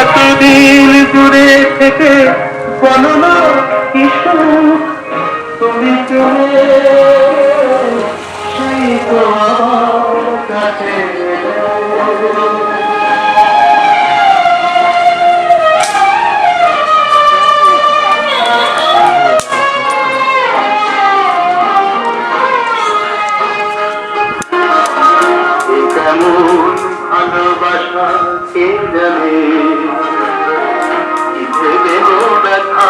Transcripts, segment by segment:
এতদিন দূরে থেকে বলো না কি সুখ তুমি চলে ব্যথা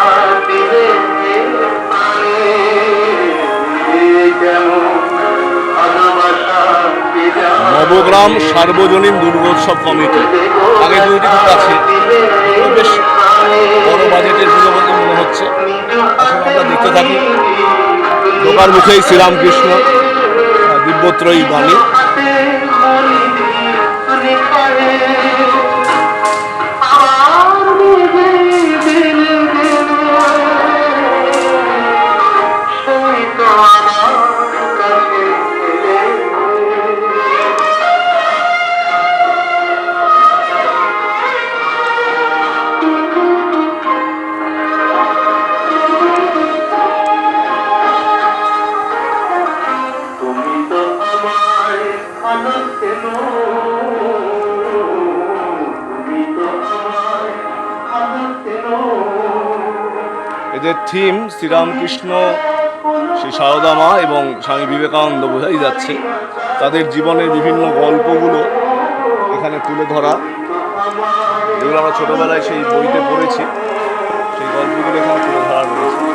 নবগ্রাম সার্বজনীন দুর্গোৎসব কমিটি। আগে দুইটি খুব কাছে বেশ বড় বাজেটের পুজো বলে মনে হচ্ছে। আমরা দেখতে থাকি। ঢোকার মুখেই শ্রীরামকৃষ্ণ দিব্যত্রয়ী বাণী। এদের থিম শ্রীরামকৃষ্ণ, শ্রী সারদা মা এবং স্বামী বিবেকানন্দ বোঝাই যাচ্ছে। তাদের জীবনের বিভিন্ন গল্পগুলো এখানে তুলে ধরা। যেগুলো আমরা ছোটোবেলায় সেই বইতে পড়েছি, সেই গল্পগুলো এখানে তুলে ধরা রয়েছে।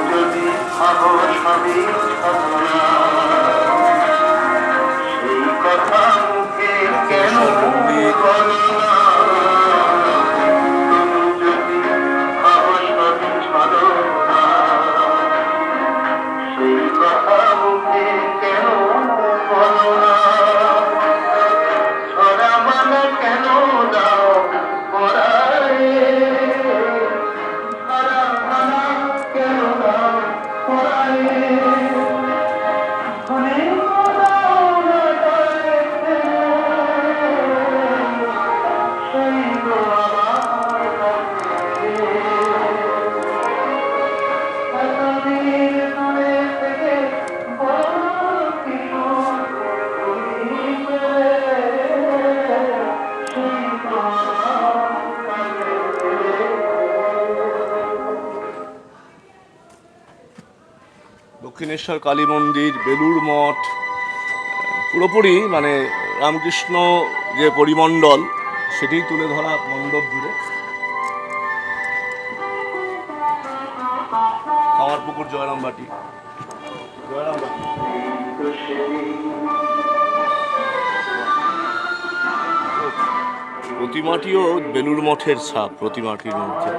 দক্ষিণেশ্বর কালী মন্দির, বেলুড় মঠ, পুরোপুরি মানে রামকৃষ্ণ যে পরিমণ্ডল সেটি তুলে ধরা মণ্ডপ জুড়ে। কামারপুকুর জয়রামবাটি জয়রামবাটি প্রতিমাটিও বেলুড় মঠের ছাপ, প্রতিমাটির মধ্যে।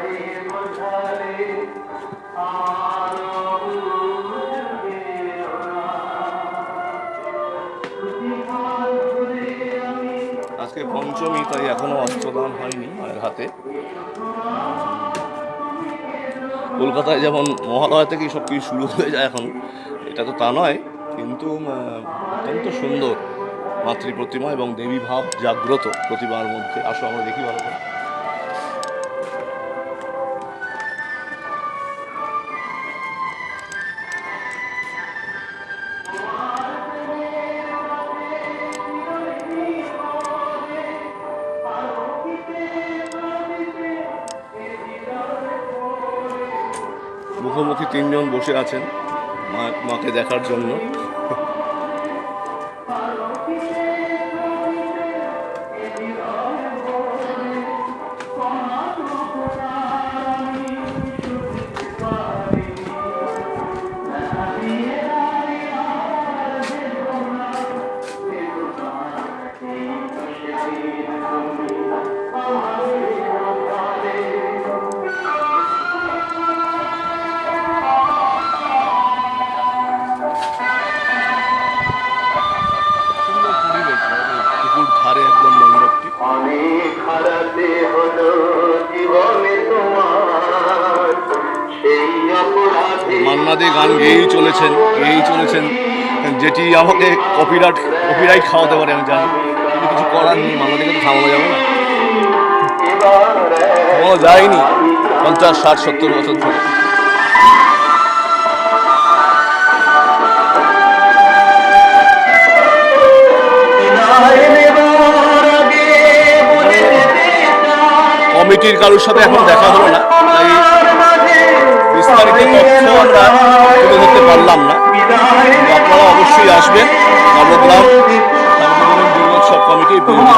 পঞ্চমী তাই এখনও অস্ত্রদান হয়নি মায়ের হাতে। কলকাতায় যেমন মহালয়া থেকেই সব কিছু শুরু হয়ে যায় এখন, এটা তো তা নয়, কিন্তু অত্যন্ত সুন্দর মাতৃ প্রতিমা এবং দেবী ভাব জাগ্রত প্রতিমার মধ্যে। আসো, আমরা দেখি ভালো করে। মুখোমুখি তিনজন বসে আছেন মা মাকে দেখার জন্য। অনেক হারাতে হলো জীবনে তোমার। সেই অপরাধে মান্নাদে গান গেয়েই চলেছেন গেয়েই চলেছেন। যেটি আমাকে কপিরাইট কপিরাইট খাওয়াতে পারে আমি জানি। কিন্তু কিছু দিন মালদা থেকে তো থামানো যাবে না। যায়নি। পঞ্চাশ ষাট সত্তর বছর ধরে। কমিটির কারোর সাথে এখন দেখা হলো না। বিস্তারিত তথ্য আমরা তুলে ধরতে পারলাম না। আপনারা অবশ্যই আসবেন। নবগ্রাম সার্বজনীন দুর্গোৎসব কমিটি এই পুজোটি